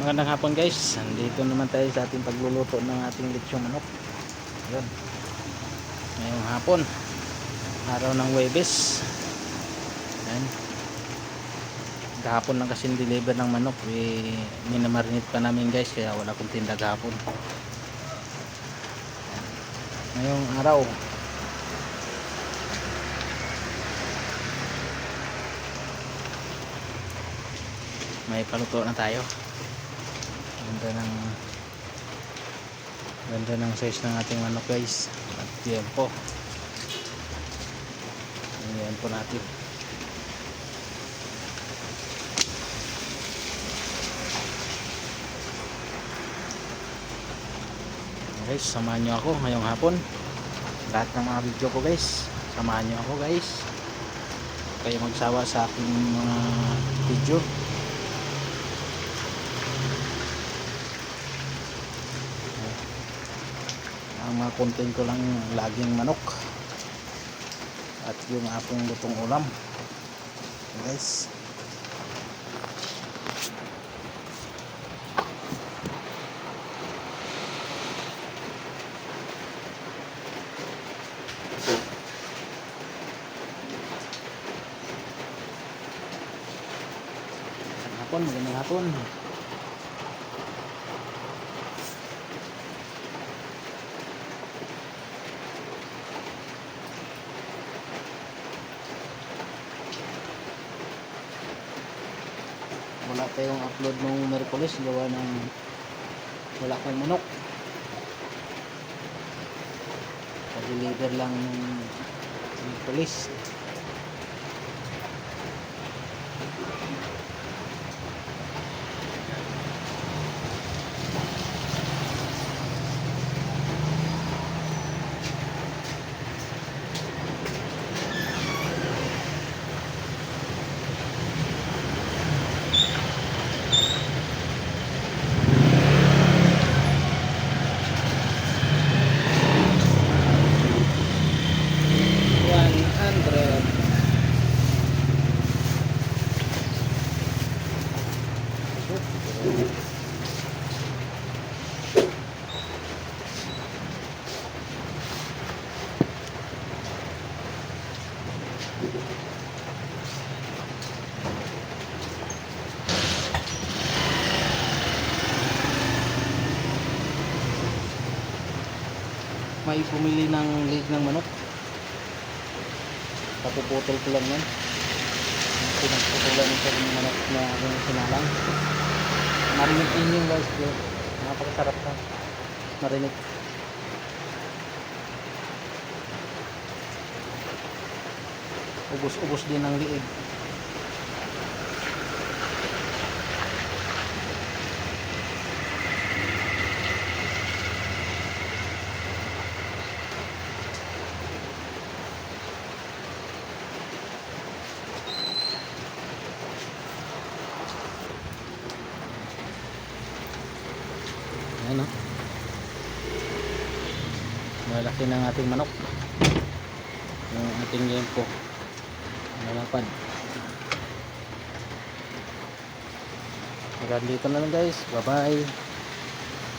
Magandang hapon guys. Nandito naman tayo sa ating pagluluto ng ating lechong manok. Ayun. Ngayong hapon. Araw ng Webes. Ayan. Gahapon lang kasi deliver ng manok. Eh, minamarinate pa namin guys. Kaya wala akong tinda gahapon. Ngayong araw. May paluto na tayo. Ganda ng ganda ng size ng ating manok guys. At yan po. Yan po natin. Guys, samahan nyo ako ngayong hapon. Lahat ng mga video ko guys. Samahan nyo ako guys. Kayo magsawa sa aking mga video. Ang mga content ko lang laging manok. At yung apong lutong ulam. Guys. Hapon, magandang hapon. Wala tayong upload nung Merkulis gawa ng wala kang manok. Pa-deliver lang nung Merkulis may bumili ng leg ng manok. Kapuputol ko lang yan. Pinagputulan ng sa manok na yung sinalang marinig din yung guys. Napakasarap na. Marinig. Ubos-ubos din ang liig Ayan o. Malaki ng ating manok. Yung ating yempo. Malapad. Hanggang dito na lang guys. Bye bye.